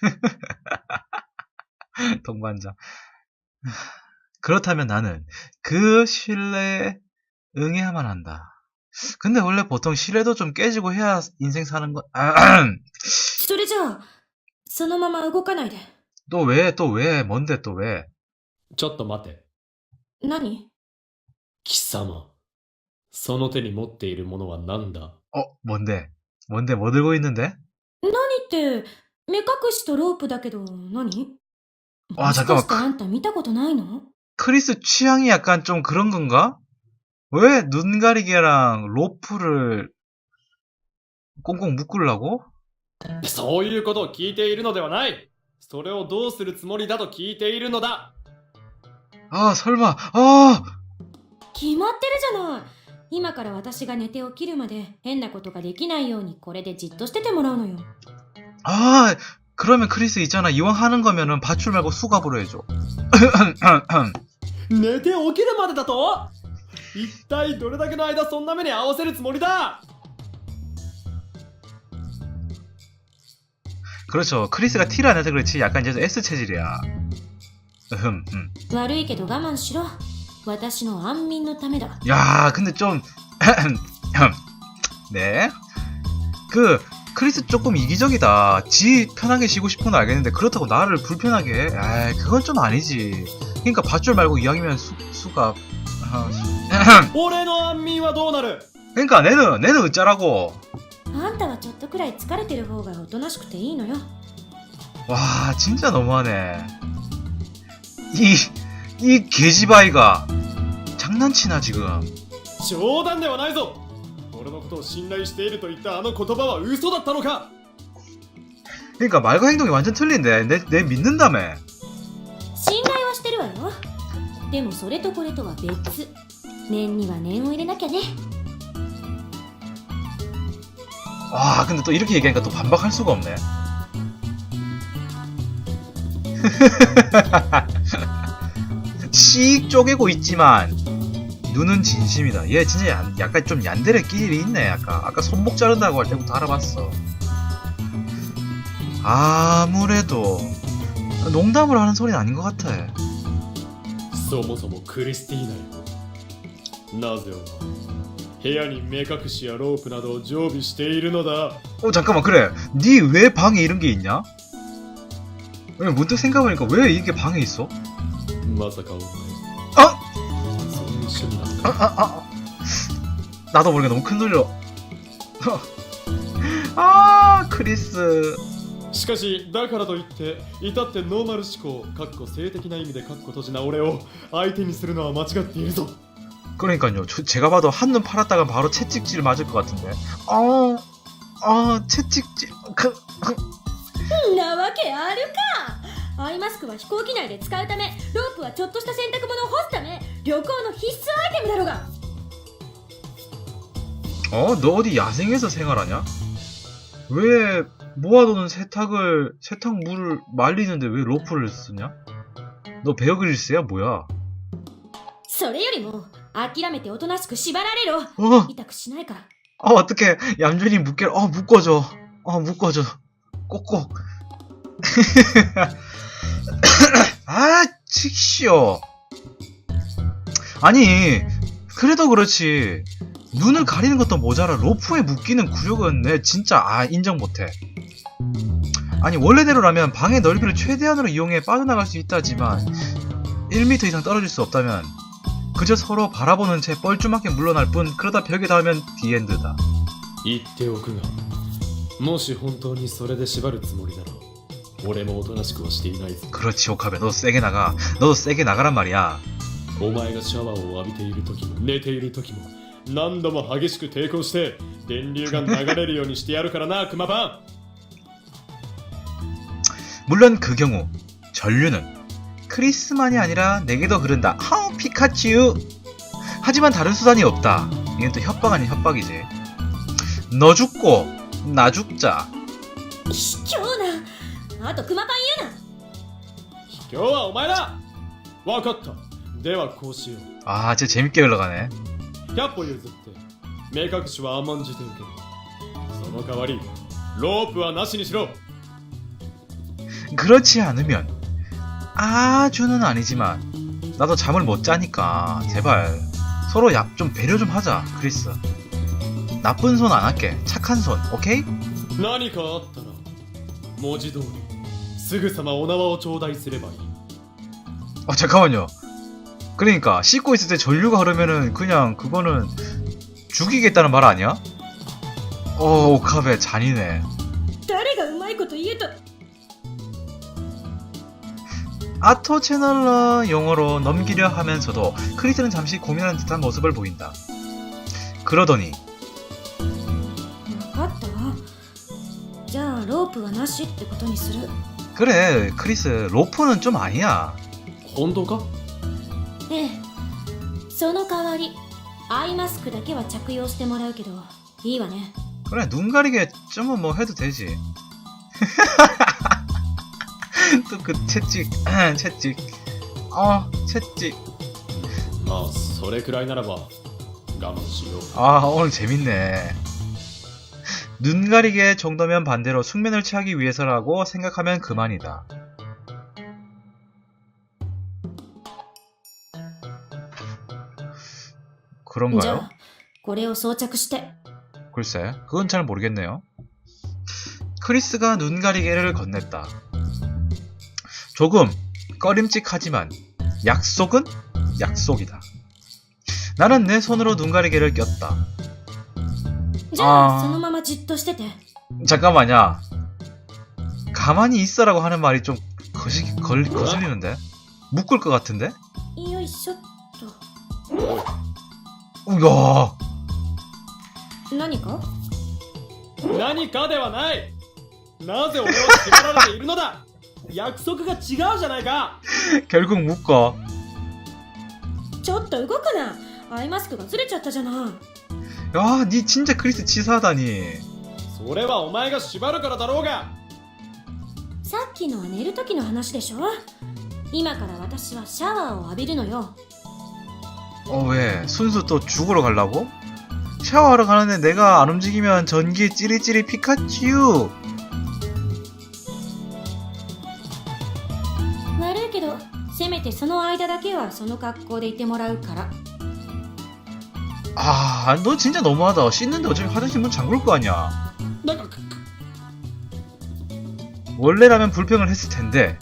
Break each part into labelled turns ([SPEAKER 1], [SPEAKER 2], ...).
[SPEAKER 1] 동반자. 그렇다면 나는 그 신뢰에 응해야만 한다. 근데 원래 보통 신뢰도 좀 깨지고 해야 인생 사는 거, 아,
[SPEAKER 2] それじゃあ、そのまま動かないで。
[SPEAKER 1] 또 왜, 또 왜, 뭔데 또 왜?
[SPEAKER 3] ちょっと待て。
[SPEAKER 2] 何
[SPEAKER 3] 貴様。その手に持っているものは何だ
[SPEAKER 1] 어, 뭔데? 뭔데, 뭐 들고 있는데?
[SPEAKER 2] 何って、 目隠しとロープだけど何、
[SPEAKER 1] あ
[SPEAKER 2] もしかして
[SPEAKER 1] 잠깐만
[SPEAKER 2] あんた見たことないの
[SPEAKER 1] 크리스 취향이 약간 좀 그런 건가? 왜 눈 가리개랑 로프를 꽁꽁 묶으려고?
[SPEAKER 3] そういうことを聞いているのではないそれをどうするつもりだと聞いているのだ
[SPEAKER 1] 아, 설마, 아!
[SPEAKER 2] 決まってるじゃない今から私が寝て起きるまで変なことができないようにこれでじっとしててもらうのよ。
[SPEAKER 1] 아, 그러면 크리스 있잖아. 이왕 하는 거면은 밧줄 말고 수갑으로 해줘.
[SPEAKER 3] 寝て起きるまでだと一体どれだけの間そんな目に合わせるつもりだ
[SPEAKER 1] 그렇죠. 크리스가 티를 안 내서 그렇지. 약간 이제 S 체질이야. 음, 음.
[SPEAKER 2] 悪いけど我慢しろ。私の安眠のためだ。
[SPEAKER 1] 야, 근데 좀 네. 그 크리스 조금 이기적이다. 지 편하게 쉬고 싶은 건 알겠는데 그렇다고 나를 불편하게 해. 에이, 그건 좀 아니지. 그러니까 밧줄 말고 이왕이면 수, 수갑. 아, 수-
[SPEAKER 3] 俺の安眠はどうなる
[SPEAKER 1] 그러니까 내는 내는 어쩌라고.
[SPEAKER 2] あんたはちょっとくらい疲れてる方がおとなしくていいのよ。
[SPEAKER 1] 와, 진짜 너무하네. 이, 이 개지바이가 장난치나, 지금.
[SPEAKER 3] 冗談ではないぞ 俺のことを信頼していると言ったあの言葉は嘘だったのか
[SPEAKER 1] 그러니까 말과 행동이 완전 틀린데, 내, 내 믿는다며.
[SPEAKER 2] 信頼はしてるわよ。でもそれとこれとは別。念には念を入れなきゃね。
[SPEAKER 1] 와, 근데 또 이렇게 얘기하니까 또 반박할 수가 없네. 씩 쪼개고 있지만, 눈은 진심이다. 얘 진짜 얀- 약간 좀 얀데레 끼리 있네, 약간. 아까 손목 자른다고 할 때부터 알아봤어. 아무래도, 농담을 하는 소리는 아닌 것 같아.
[SPEAKER 3] そもそもクリスティーナよなぜお前部屋に目隠しやロープなどを常備しているのだ
[SPEAKER 1] 어 잠깐만 그래 니 왜 방에 이런 게 있냐? 왜 문득 생각해보니까 왜 이게 방에 있어?
[SPEAKER 3] まさかお前
[SPEAKER 1] あ
[SPEAKER 3] そういう趣味なん
[SPEAKER 1] 아,
[SPEAKER 3] だ
[SPEAKER 1] 아, 아. 나도 모르게 너무 큰 소리로 아 크리스
[SPEAKER 3] しかしだからといって至ってノーマル思考かっこ性的な意味でかっこ閉じな俺を相手にするのは間違っているぞ
[SPEAKER 1] 그러니까요 저- 제가 봐도 한눈 팔았다가 바로 채찍질 맞을 것 같은데 어... 아 채찍질 그...
[SPEAKER 2] なわけあるかアイマスクは飛行機内で使うため、ロープはちょっとした洗濯物を干すため、 旅行の必須アイテムだろうが
[SPEAKER 1] 어? 너 어디 야생에서 생활하냐? 왜 모아두는 세탁을 세탁 물을 말리는데 왜 로프를 쓰냐? 너 베어그릴스야 뭐야?
[SPEAKER 2] それよりも、諦めておとなしく縛られろ
[SPEAKER 1] 어,
[SPEAKER 2] 痛くしないから。
[SPEAKER 1] 어 어떡해 얌전히 묶여 어 묶어줘 어 묶어줘 꼭꼭 아 칙시오 아니 그래도 그렇지 눈을 가리는 것도 모자라 로프에 묶이는 구력은 내 진짜 아 인정 못해 아니 원래대로라면 방의 넓이를 최대한으로 이용해 빠져나갈 수 있다지만 1m 이상 떨어질 수 없다면 그저 서로 바라보는 채 뻘쭘하게 물러날 뿐 그러다 벽에 닿으면 디엔드다
[SPEAKER 3] 言っておくがもし本当にそれで縛るつもりなら俺もおとなしくはしていないぞ
[SPEAKER 1] 그렇지 오카베 너 세게 나가 너도 세게 나가란 말이야
[SPEAKER 3] お前がシャワーを浴びている時も寝ている時も何度も激しく抵抗して電流が流れるようにしてやるからなクマパ
[SPEAKER 1] 물론 그 경우 전류는 크리스만이 아니라 내게도 흐른다 하우 피카츄 하지만 다른 수단이 없다 이건 또 협박 아닌 협박이지 너 죽고 나 죽자
[SPEAKER 2] 卑怯なあとクマパン言うな
[SPEAKER 3] ン今日はお前だわかった ではこうしよう
[SPEAKER 1] 아 진짜 재밌게 흘러가네
[SPEAKER 3] 100歩譲って目隠しは甘んじて受けるその代わりロープはなしにしろ
[SPEAKER 1] 그렇지 않으면 아주는 아니지만 나도 잠을 못 자니까 제발 서로 야, 좀 배려 좀 하자 크리스 나쁜 손 안 할게 착한 손 오케이?
[SPEAKER 3] 何かあったら文字通りすぐさまお縄を頂戴すればいい
[SPEAKER 1] 어 잠깐만요 그러니까 씻고 있을 때 전류가 흐르면은 그냥 그거는 죽이겠다는 말 아니야? 어 오카베 잔인해. 아토 채널러 용어로 넘기려 하면서도 크리스는 잠시 고민하는 듯한 모습을 보인다. 그러더니 그래 크리스 로프는 좀 아니야.
[SPEAKER 3] 온도가?
[SPEAKER 2] ええその代わりアイマスクだけは着用してもらうけどいいわね
[SPEAKER 1] 그래 눈 가리게 좀은 뭐 해도 되지. 또 그 채찍 채찍 어 채찍
[SPEAKER 3] まあそれくらいならば我慢しよう
[SPEAKER 1] 아 오늘 재밌네. 눈 가리개 정도면 반대로 숙면을 취하기 위해서라고 생각하면 그만이다. 그런가요?
[SPEAKER 2] 고래오 소착시테.
[SPEAKER 1] 글쎄, 그건 잘 모르겠네요. 크리스가 눈 가리개를 건넸다. 조금 꺼림칙하지만 약속은 약속이다. 나는 내 손으로 눈 가리개를 꼈다. 아, 잠깐만요. 가만히 있어라고 하는 말이 좀 거시, 걸, 거슬리는데? 묶을 것 같은데?
[SPEAKER 2] よいしょっ
[SPEAKER 3] おい
[SPEAKER 1] 우야,
[SPEAKER 2] と何か
[SPEAKER 3] 何かではないなぜ俺を縛られているのだ約束が違うじゃないか
[SPEAKER 1] 결국 묶어.
[SPEAKER 2] ちょっと動くなアイマスクがずれちゃったじゃない
[SPEAKER 1] 야, 니 진짜 크리스 치사하다니.
[SPEAKER 3] それはお前が縛るからだろうが
[SPEAKER 2] さっきのは寝る時の話でしょ今から私はシャワーを浴びるのよ
[SPEAKER 1] 어, 왜? 순수 또 죽으러 가려고? 샤워하러 가는데 내가 안 움직이면 전기 찌릿찌릿 피카츄!
[SPEAKER 2] 悪いけどせめてその間だけはその格好でいてもらうから
[SPEAKER 1] 아, 너 진짜 너무하다. 씻는데 어차피 화장실 문 잠글 거 아니야.
[SPEAKER 3] なんかく
[SPEAKER 1] 원래라면 불평을 했을 텐데,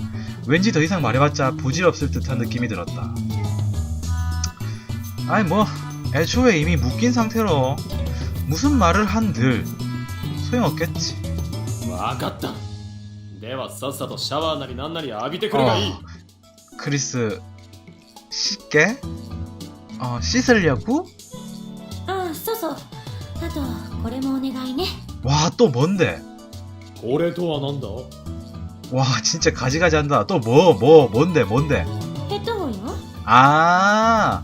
[SPEAKER 1] 왠지 더 이상 말해봤자 부질없을 듯한 느낌이 들었다. 아니, 뭐, 애초에 이미 묶인 상태로 무슨 말을 한들 소용없겠지.
[SPEAKER 3] わかったではさっさとシャワーなりなんなり浴びてくるがいい
[SPEAKER 1] 어, 크리스, 씻게? 어, 씻으려고?
[SPEAKER 2] ああそうそうあとこれもお願いね
[SPEAKER 1] 와, 또 뭔데?
[SPEAKER 3] これとはなんだ
[SPEAKER 1] 와, 진짜 가지가지 한다. 또 뭐, 뭐, 뭔데, 뭔데?
[SPEAKER 2] ヘッドホンよ
[SPEAKER 1] 아.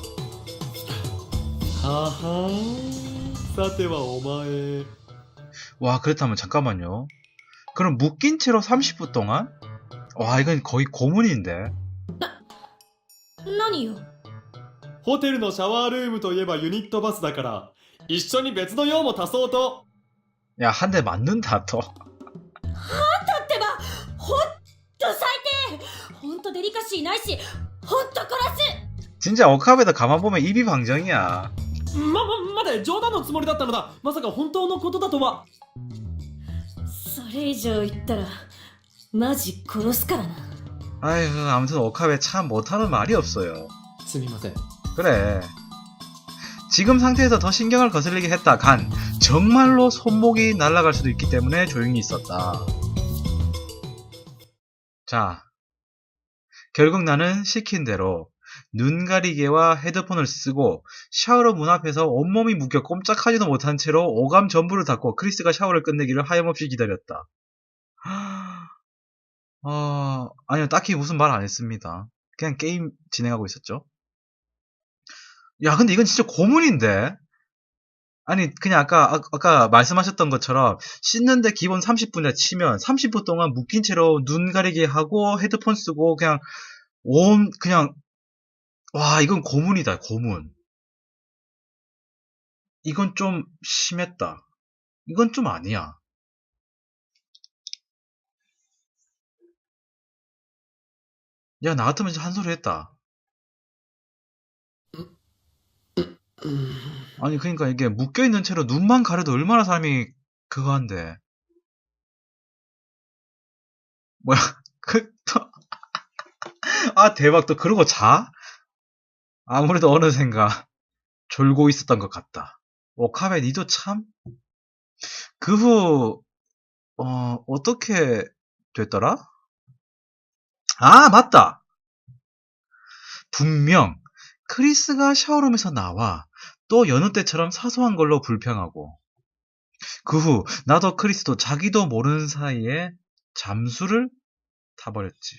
[SPEAKER 3] ははさてはお前
[SPEAKER 1] 와, 그렇다면 잠깐만요. 그럼 묶인 채로 30분 동안? 와, 이건 거의 고문인데.
[SPEAKER 2] 何よ
[SPEAKER 3] ホテルのシャワールームといえばユニットバスだから一緒に別の用も足そうと
[SPEAKER 1] 야, 한 대 맞는다, 또.
[SPEAKER 2] だってばほんと最低ほんとデリカシーないしほんと殺
[SPEAKER 1] 진짜 억압에다 가만 보면 입이 방정이야.
[SPEAKER 3] ま、ま、待て冗談のつもりだったのだまさか本当のことだとは
[SPEAKER 2] すそれ以上言ったらマジ殺すからな
[SPEAKER 1] 아이고, 아무튼 억압에 참 못하는 말이 없어요.
[SPEAKER 3] すみません
[SPEAKER 1] 그래. 지금 상태에서 더 신경을 거슬리게 했다 간 정말로 손목이 날아갈 수도 있기 때문에 조용히 있었다. 자, 결국 나는 시킨 대로 눈 가리개와 헤드폰을 쓰고 샤워로 문 앞에서 온몸이 묶여 꼼짝하지도 못한 채로 오감 전부를 닫고 크리스가 샤워를 끝내기를 하염없이 기다렸다. 어, 아니요, 딱히 무슨 말 안 했습니다. 그냥 게임 진행하고 있었죠. 야, 근데 이건 진짜 고문인데? 아니, 그냥 아까, 아, 까 말씀하셨던 것처럼 씻는데 기본 30분이나 치면 30분 동안 묶인 채로 눈 가리게 하고 헤드폰 쓰고 그냥 온, 그냥, 와, 이건 고문이다, 고문. 이건 좀 심했다. 이건 좀 아니야. 야, 나 같으면 한 소리 했다. 아니, 그러니까 이게 묶여있는 채로 눈만 가려도 얼마나 사람이 그거 한데. 뭐야, 그, 또, 아, 대박, 또 그러고 자? 아무래도 어느샌가 졸고 있었던 것 같다. 오카베, 니도 참? 그 후, 어, 어떻게 됐더라? 아, 맞다! 분명, 크리스가 샤워룸에서 나와 또 여느 때처럼 사소한 걸로 불평하고 그 후 나도 크리스도 자기도 모르는 사이에 잠수를 타버렸지.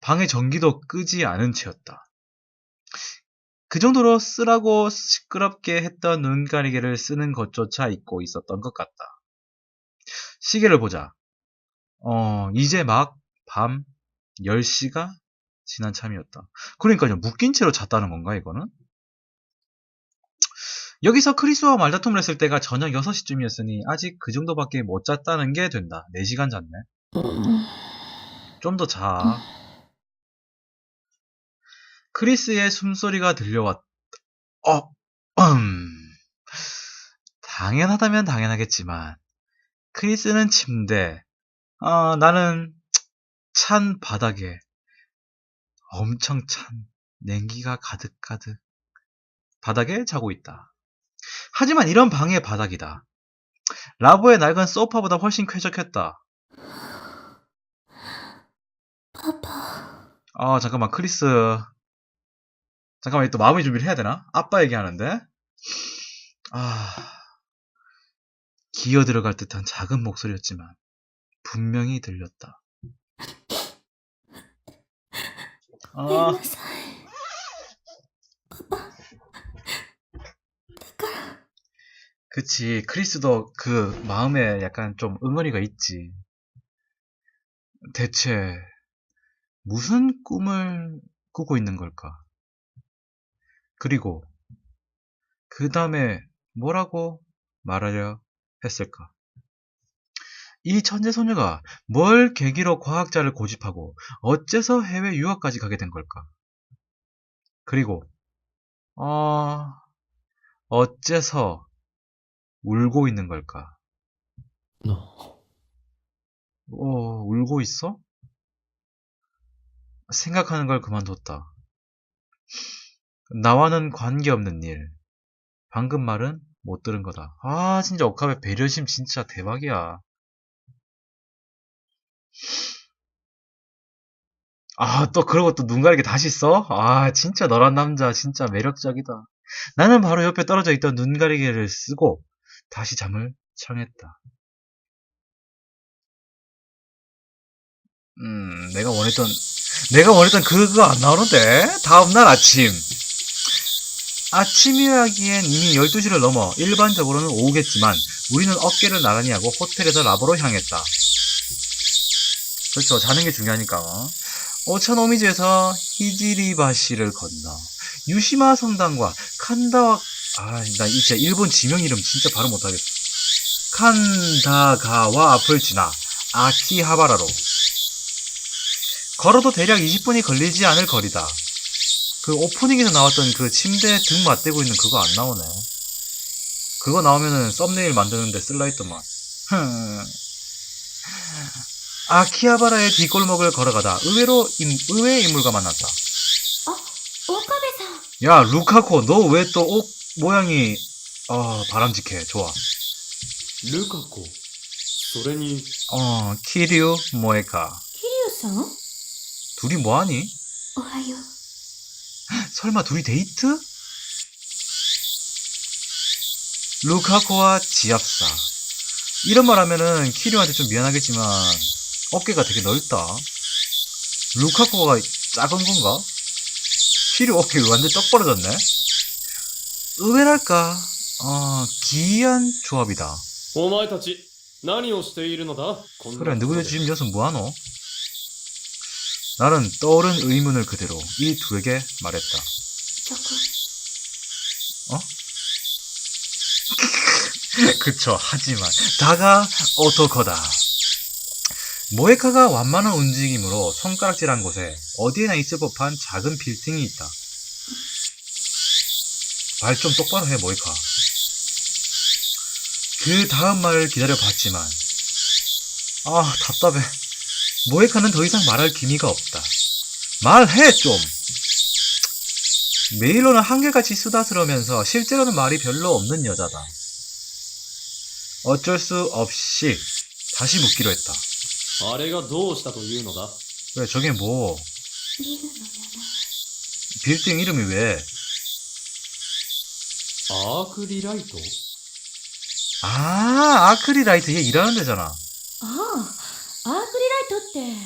[SPEAKER 1] 방의 전기도 끄지 않은 채였다. 그 정도로 쓰라고 시끄럽게 했던 눈가리개를 쓰는 것조차 잊고 있었던 것 같다. 시계를 보자. 어, 이제 막 밤 10시가 지난 참이었다. 그러니까요, 묶인 채로 잤다는 건가, 이거는? 여기서 크리스와 말다툼을 했을 때가 저녁 6시쯤이었으니 아직 그 정도밖에 못 잤다는 게 된다. 4시간 잤네. 좀 더 자. 크리스의 숨소리가 들려왔, 어, 음. 당연하다면 당연하겠지만, 크리스는 침대, 어, 나는 찬 바닥에 엄청 찬 냉기가 가득가득 바닥에 자고 있다. 하지만 이런 방의 바닥이다. 라보의 낡은 소파보다 훨씬 쾌적했다.
[SPEAKER 2] 파파
[SPEAKER 1] 아, 잠깐만, 크리스. 잠깐만, 또 마음의 준비를 해야 되나? 아빠 얘기하는데? 아, 기어 들어갈 듯한 작은 목소리였지만, 분명히 들렸다. 아. 그치. 크리스도 그 마음에 약간 좀 응어리가 있지. 대체 무슨 꿈을 꾸고 있는 걸까? 그리고 그 다음에 뭐라고 말하려 했을까? 이 천재 소녀가 뭘 계기로 과학자를 고집하고 어째서 해외 유학까지 가게 된 걸까? 그리고 어 어째서 울고 있는 걸까?
[SPEAKER 3] な
[SPEAKER 1] 어, 울고 있어? 생각하는 걸 그만뒀다. 나와는 관계없는 일. 방금 말은 못 들은 거다. 아, 진짜 오카베 배려심 진짜 대박이야. 아, 또 그러고 또 눈 가리게 다시 써? 아, 진짜 너란 남자 진짜 매력적이다. 나는 바로 옆에 떨어져 있던 눈 가리개를 쓰고 다시 잠을 청했다. 음, 내가 원했던, 내가 원했던 그거 안 나오는데? 다음날 아침. 아침이라기엔 이미 12시를 넘어 일반적으로는 오후겠지만 우리는 어깨를 나란히 하고 호텔에서 라보로 향했다. 그렇죠. 자는 게 중요하니까. 오차노미즈에서 히지리바시를 건너 유시마 성당과 칸다와 아, 나 진짜 일본 지명 이름 진짜 발음 못하겠어. 칸다가와 앞을 지나 아키하바라로 걸어도 대략 20분이 걸리지 않을 거리다. 그 오프닝에서 나왔던 그 침대 등 맞대고 있는 그거 안 나오네. 그거 나오면은 썸네일 만드는데 쓸라 했더만. 흠. 아키하바라의 뒷골목을 걸어가다 의외로 인, 의외의 인물과 만났다.
[SPEAKER 2] 岡部さん
[SPEAKER 1] 야 루카코 너 왜 또 옷 모양이 어 바람직해 좋아.
[SPEAKER 3] ルカ子それに
[SPEAKER 1] 어 키류 모에카
[SPEAKER 2] 桐生さん
[SPEAKER 1] 둘이 뭐하니?
[SPEAKER 2] おはよう
[SPEAKER 1] 설마 둘이 데이트? 루카코와 지압사. 이런 말 하면은 키류한테 좀 미안하겠지만 어깨가 되게 넓다. 루카코가 작은 건가? 키류 어깨 완전 떡 벌어졌네. 의외랄까? 어, 기이한 조합이다. 그래 누구들 지금 여기서 뭐하노? 나는 떠오른 의문을 그대로 이 둘에게 말했다.
[SPEAKER 2] そこ
[SPEAKER 1] 그쵸, 하지만 다가 오토커다. 모에카가 완만한 움직임으로 손가락질한 곳에 어디에나 있을 법한 작은 빌딩이 있다. 말 좀 똑바로 해, 모에카. 그 다음 말을 기다려봤지만, 아, 답답해. 모에카는 더 이상 말할 기미가 없다. 말해, 좀! 메일로는 한결같이 수다스러우면서 실제로는 말이 별로 없는 여자다. 어쩔 수 없이 다시 묻기로 했다.
[SPEAKER 3] あれがどうしたというのだ
[SPEAKER 1] 왜 저게 뭐
[SPEAKER 2] ビルの名前
[SPEAKER 1] 빌딩 이름이 왜?
[SPEAKER 3] アークリライト
[SPEAKER 1] 아 아크리라이트 얘 일하는 데잖아.
[SPEAKER 2] ああ アークリライトっ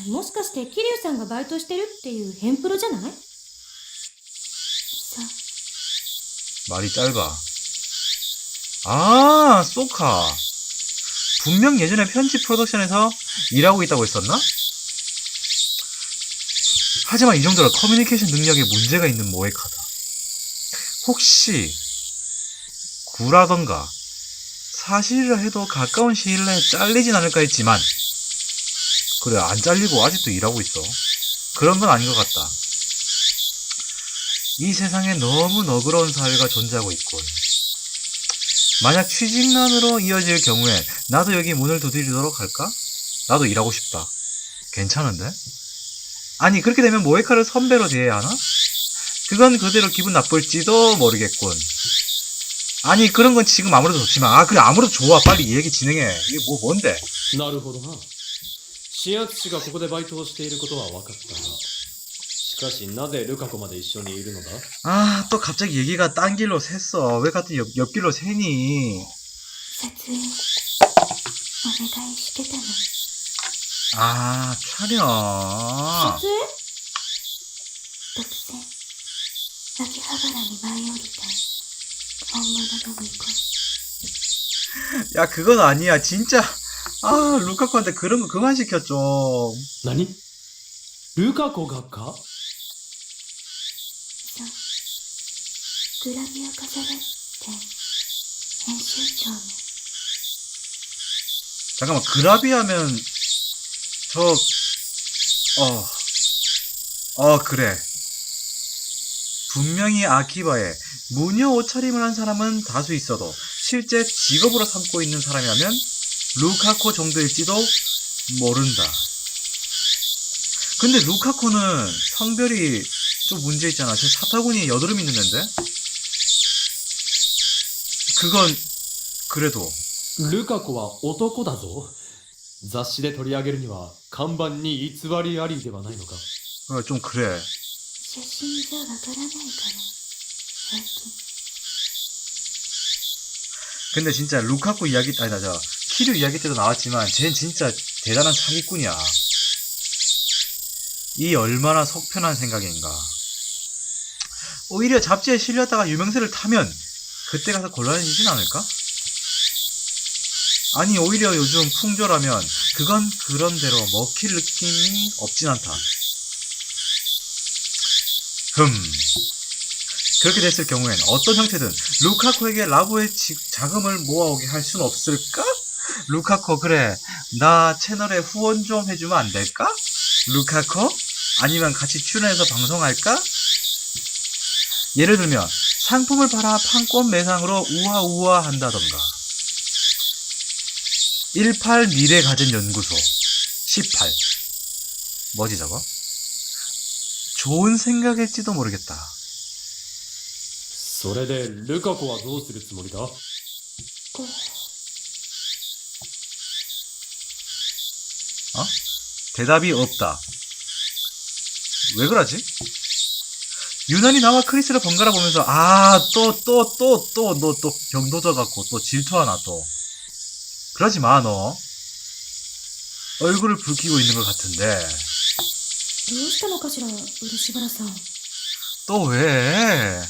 [SPEAKER 2] てもしかして桐生さんがバイトしてるっていうヘンプロじゃないさ
[SPEAKER 1] 말이 짧아. 아 소카. 분명 예전에 편집 프로덕션에서 일하고 있다고 했었나? 하지만 이 정도로 커뮤니케이션 능력에 문제가 있는 모에카다. 혹시 구라던가 사실이라 해도 가까운 시일 내에 잘리진 않을까 했지만 그래, 안 잘리고 아직도 일하고 있어. 그런 건 아닌 것 같다. 이 세상에 너무 너그러운 사회가 존재하고 있군. 만약 취직난으로 이어질 경우에 나도 여기 문을 두드리도록 할까? 나도 일하고 싶다. 괜찮은데? 아니, 그렇게 되면 모에카를 선배로 대해야 하나? 그건 그대로 기분 나쁠지도 모르겠군. 아니, 그런 건 지금 아무래도 좋지만, 아, 그래, 아무래도 좋아. 빨리 이 얘기 진행해. 이게 뭐, 뭔데?
[SPEAKER 3] 나를 호동아. 新圧氏がここでバイトをしていることは分かったがしかしなぜルカ子まで一緒にいるのだ
[SPEAKER 1] 아 또 갑자기 얘기가 딴 길로 샜어 왜 같은 옆, 옆길로 새니
[SPEAKER 2] 撮影お願いしてたの
[SPEAKER 1] 아 촬영
[SPEAKER 2] 撮影独占秋葉原に舞い降りた本物の巫女
[SPEAKER 1] 야 그건 아니야 진짜 아 루카쿠한테 그런 거 그만 시켜 좀
[SPEAKER 3] 何ルカ子がか
[SPEAKER 2] そうグラビア飾れって編集長の
[SPEAKER 1] 잠깐만 그라비 하면 저 어, 어 그래 분명히 아키바에 무녀 옷차림을 한 사람은 다수 있어도 실제 직업으로 삼고 있는 사람이라면 루카코 정도일지도 모른다 근데 루카코는 성별이 좀 문제 있잖아 저 사타구니 여드름 있는 앤데 그건 그래도
[SPEAKER 3] ルカ子は男だぞ雑誌で取り上げるには看板に偽りありではないのか
[SPEAKER 1] 어, 좀 그래
[SPEAKER 2] 写真じゃわからないから平気
[SPEAKER 1] 근데 진짜 루카쿠 이야기 아니다 저 키류 이야기 때도 나왔지만 쟤는 진짜 대단한 사기꾼이야. 이 얼마나 속편한 생각인가. 오히려 잡지에 실렸다가 유명세를 타면 그때 가서 곤란해지진 않을까? 아니 오히려 요즘 풍조라면 그건 그런대로 먹힐 느낌이 없진 않다. 흠. 그렇게 됐을 경우엔 어떤 형태든 루카코에게 라보의 지- 자금을 모아오게 할순 없을까? 루카코 그래 나 채널에 후원 좀 해주면 안 될까? 루카코? 아니면 같이 출연해서 방송할까? 예를 들면 상품을 팔아 판권 매상으로 우아우아 한다던가 18 미래 가진 연구소 18 뭐지 저거? 좋은 생각일지도 모르겠다
[SPEAKER 3] それでルカ子はどうするつもりだ
[SPEAKER 2] こう
[SPEAKER 1] 대답이 없다. 왜 그러지? 유난히 나와 크리스를 번갈아 보면서 아 또 또 또 또 너 또 병 도져 갖고 또 질투하나 또 그러지 마 너. 얼굴을 붉히고 있는 것 같은데
[SPEAKER 2] どうしたのかしら漆原さん
[SPEAKER 1] 또 왜?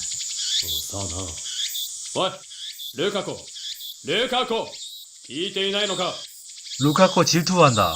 [SPEAKER 3] さあなおいルカ子ルカ子聞いていないのか
[SPEAKER 1] 루카코 질투한다.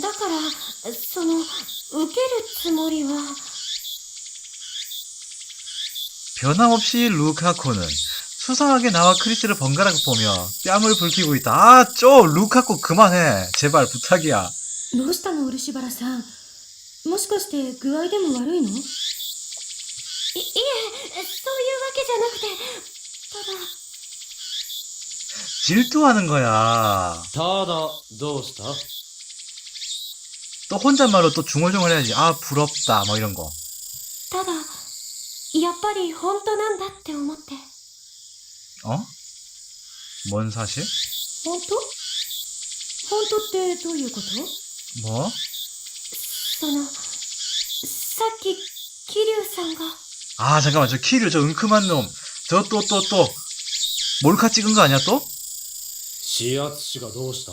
[SPEAKER 2] だからその受けるつもりは
[SPEAKER 1] 변함없이 루카코는 수상하게 나와 크리스를 번갈아 보며 뺨을 붉히고 있다. 아, 쪼 루카코 그만해. 제발 부탁이야.
[SPEAKER 2] どうしたの漆原さんもしかして具合でも悪いのいいえそういうわけじゃなくてただ
[SPEAKER 1] 질투하는 거야.
[SPEAKER 3] ただどうした
[SPEAKER 1] 또 혼잣말로 또 중얼중얼 해야지. 아, 부럽다. 뭐 이런 거.
[SPEAKER 2] ただやっぱり本当なんだって思って
[SPEAKER 1] 어? 뭔 사실?
[SPEAKER 2] 本当本当ってどういうこと
[SPEAKER 1] 뭐?
[SPEAKER 2] そのさっき桐生さんが
[SPEAKER 1] 아, 잠깐만. 저 키류, 저 은큼한 놈. 저 또, 또, 또. 몰카 찍은 거 아니야, 또?
[SPEAKER 3] 指圧師がどうした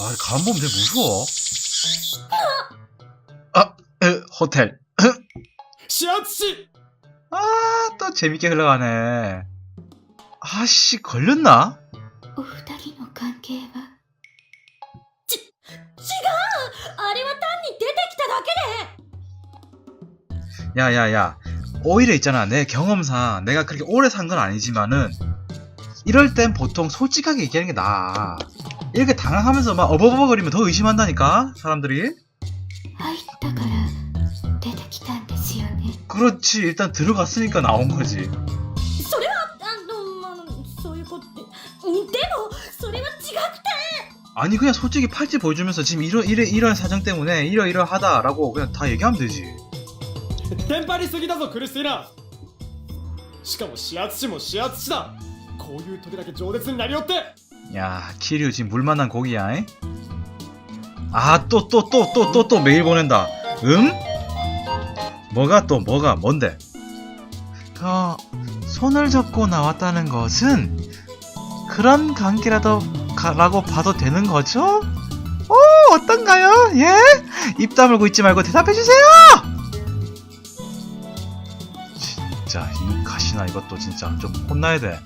[SPEAKER 1] 아, 가만보면 쟤 무서워. 아, 으, 호텔.
[SPEAKER 3] 指圧師
[SPEAKER 1] 아, 또 재밌게 흘러가네. 아씨, 걸렸나?
[SPEAKER 2] お二人の関係はち違うあれは単に出てきただけで
[SPEAKER 1] 야야야 오히려 있잖아 내 경험상 내가 그렇게 오래 산 건 아니지만은 이럴 땐 보통 솔직하게 얘기하는 게 나아 이렇게 당황하면서 막 어버버버거리면 더 의심한다니까 사람들이
[SPEAKER 2] 入ったから出てきたんですよね
[SPEAKER 1] 그렇지 일단 들어갔으니까 나온 거지
[SPEAKER 2] それはあの、まあ、そういうことでうんでもそれは違くて
[SPEAKER 1] 아니 그냥 솔직히 팔찌 보여주면서 지금 이러, 이래, 이런 사정 때문에 이러이러하다라고 그냥 다 얘기하면 되지
[SPEAKER 3] テンパりすぎだぞクリスティーナしかも指圧師も指圧師だこういう時だけ饒舌になりよって
[SPEAKER 1] 야 키류 지금 물 만난 고기야 잉? 아또 또 또 또 또 또 메일 보낸다 응? 뭐가 또 뭐가 뭔데? 어 손을 잡고 나왔다는 것은 그런 관계라도 라고 봐도 되는 거죠? 오 어떤가요? 예? 입 다물고 있지 말고 대답해 주세요. 진짜 이 가시나 이것도 진짜 좀 혼나야 돼.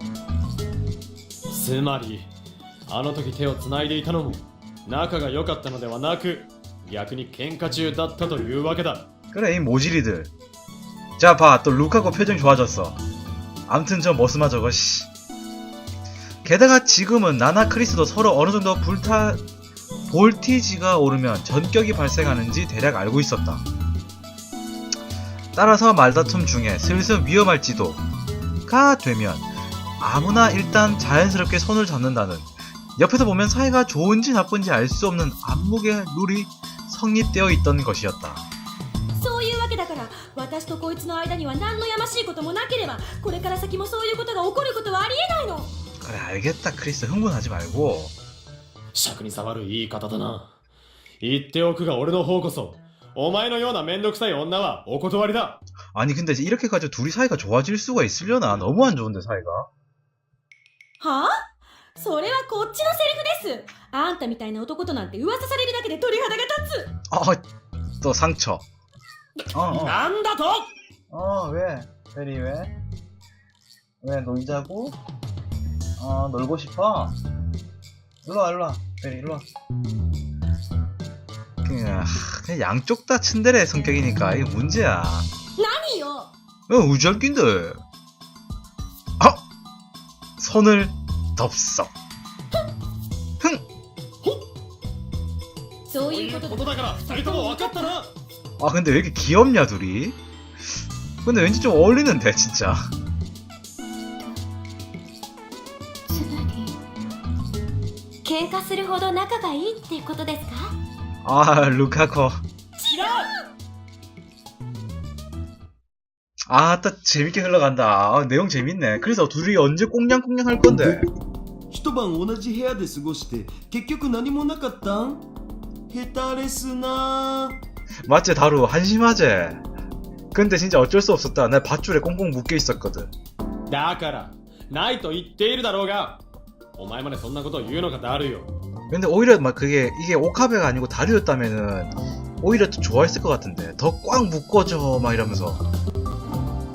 [SPEAKER 3] つまりあの時手をつないでいたのも仲が良かったのではなく逆に喧嘩中だったというわけだ
[SPEAKER 1] 그래 이 모질이들 자 봐 또 루카코 표정 좋아졌어 암튼 저 머스마 저거 씨 게다가 지금은 나나 크리스도 서로 어느 정도 불타 볼티지가 오르면 전격이 발생하는지 대략 알고 있었다 따라서 말다툼 중에 슬슬 위험할지도가 되면 아무나 일단 자연스럽게 손을 잡는다는 옆에서 보면 사이가 좋은지 나쁜지 알 수 없는 암묵의 룰이 성립되어 있던 것이었다.
[SPEAKER 2] そういうわけだから 私とこいつの間には何のやましいこともなければこれから先もそういうことが起こることはありえないの
[SPEAKER 1] 그래 알겠다 크리스 흥분하지 말고
[SPEAKER 3] 尺に触る言い方だな言っておくが俺の方こそお前のようなめんどくさい女はお断りだ
[SPEAKER 1] 아니 근데 이렇게 가지고 둘이 사이가 좋아질 수가 있으려나 너무 안 좋은데 사이가
[SPEAKER 2] はあそれはこっちのセリフですあんたみたいな男となんて噂されるだけで鳥肌が立つ
[SPEAKER 1] 아또 상처 어어
[SPEAKER 3] なんだと
[SPEAKER 1] 어, 왜? 베리, 왜? 왜 놀자고? 어, 놀고 싶어? 일로와, 일로와. 베리, 일로와. 그냥, 하, 그냥 양쪽 다 츤데레 성격이니까 이게 문제야.
[SPEAKER 2] 何よ
[SPEAKER 1] 어, 우절긴데. 손을 덥석.
[SPEAKER 3] 흥!
[SPEAKER 1] 아 근데 왜 이렇게 귀엽냐 둘이? 근데 왠지 좀 어울리는데 진짜. 아 루카코 아, 또 재밌게 흘러간다. 아, 내용 재밌네. 그래서 둘이 언제 꽁냥꽁냥 할 건데?
[SPEAKER 4] 一晩同じ部屋で過ごして結局何もなかったん下手ですな
[SPEAKER 1] 맞지, 다루. 한심하지? 근데 진짜 어쩔 수 없었다. 나 밧줄에 꽁꽁 묶여 있었거든.
[SPEAKER 3] だからないと言っているだろうがお前までそんなことを言うのかダルよ
[SPEAKER 1] 근데 오히려 막 그게, 이게 오카베가 아니고 다루였다면은, 오히려 더 좋아했을 것 같은데. 더 꽉 묶어줘. 막 이러면서.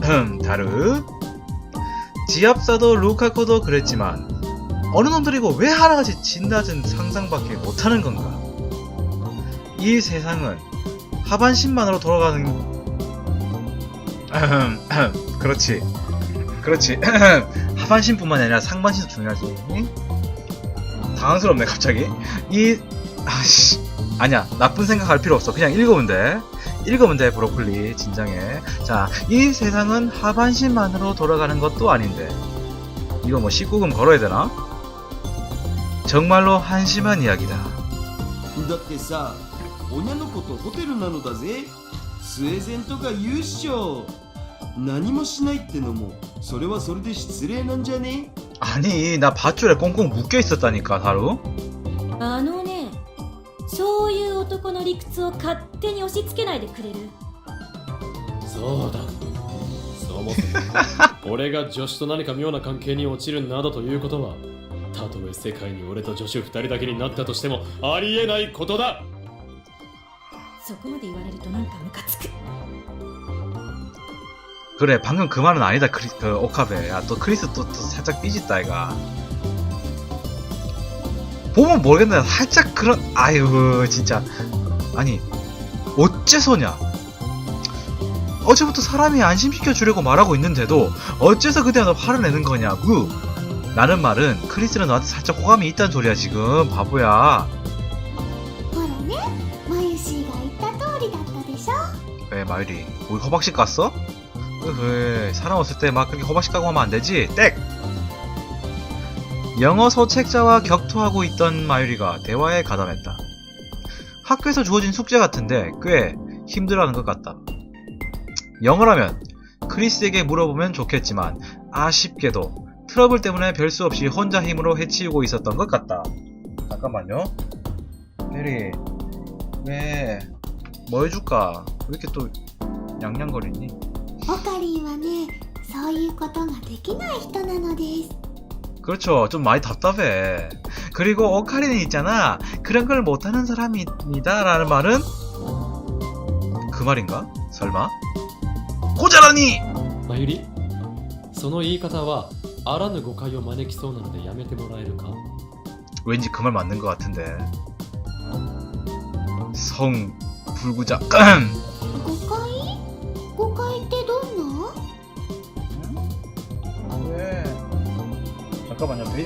[SPEAKER 1] 흠, 다루. 지압사도 루카코도 그랬지만, 어느 놈들이고 왜 하나같이 진낮은 상상밖에 못하는 건가? 이 세상은 하반신만으로 돌아가는 아흠, 아흠, 그렇지. 그렇지. 하반신뿐만 아니라 상반신도 중요하지. 당황스럽네 갑자기. 이 아씨. 아니야 나쁜 생각할 필요 없어. 그냥 읽으면 돼 읽으면 돼 브로콜리 진정해 자 이 세상은 하반신만으로 돌아가는 것도 아닌데 이거 뭐 19금 걸어야 되나? 정말로 한심한 이야기다
[SPEAKER 4] だってさ女の子とホテルなのだぜスウェーデンとか言うっしょ何もしないってのもそれはそれで失礼なんじゃね
[SPEAKER 1] 아니 나 밧줄에 꽁꽁 묶여 있었다니까 다루
[SPEAKER 2] あのねそういう 男の理屈を勝手に押し付けないでくれる
[SPEAKER 3] そうだそもそも俺が助手と何か妙な関係に陥るなどということはたとえ世界に俺と助手二人だけになったとしてもありえないことだ
[SPEAKER 2] そこまで言われるとなんかムカつく
[SPEAKER 1] 그래 방금 그 말은 아니다 크리, 그 오카베 야 또 크리스 또, 또 살짝 삐졌다 이가 보면 모르겠네. 살짝 그런 아유 진짜. 아니 어째서냐? 어제부터 사람이 안심시켜 주려고 말하고 있는데도 어째서 그대가 화를 내는 거냐고? 라는 말은 크리스는 너한테 살짝 호감이 있다는 소리야 지금. 바보야. 왜 마유리? 우리 허박식 갔어? 왜 사람 없을 때 막 그렇게 허박식 가고 하면 안 되지? 땡! 영어 서책자와 격투하고 있던 마유리가 대화에 가담했다 학교에서 주어진 숙제 같은데 꽤 힘들어하는 것 같다 영어라면 크리스에게 물어보면 좋겠지만 아쉽게도 트러블 때문에 별 수 없이 혼자 힘으로 해치우고 있었던 것 같다 잠깐만요 베리 왜 뭐 해줄까? 왜 이렇게 또 냥냥거리니?
[SPEAKER 2] オカリンはねそういうことができない人なのです
[SPEAKER 1] 그렇죠. 좀 많이 답답해. 그리고 오카리는 있잖아. 그런 걸 못하는 사람입니다. 라는 말은 그 말인가? 설마? 고자라니!
[SPEAKER 3] まゆりその言い方はあらぬ誤解を招きそうなのでやめてもらえるか
[SPEAKER 1] 왠지 그 말 맞는 것 같은데. 성 불구자. 잠깐만요.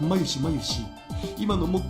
[SPEAKER 4] まゆしまゆし今のもう一回。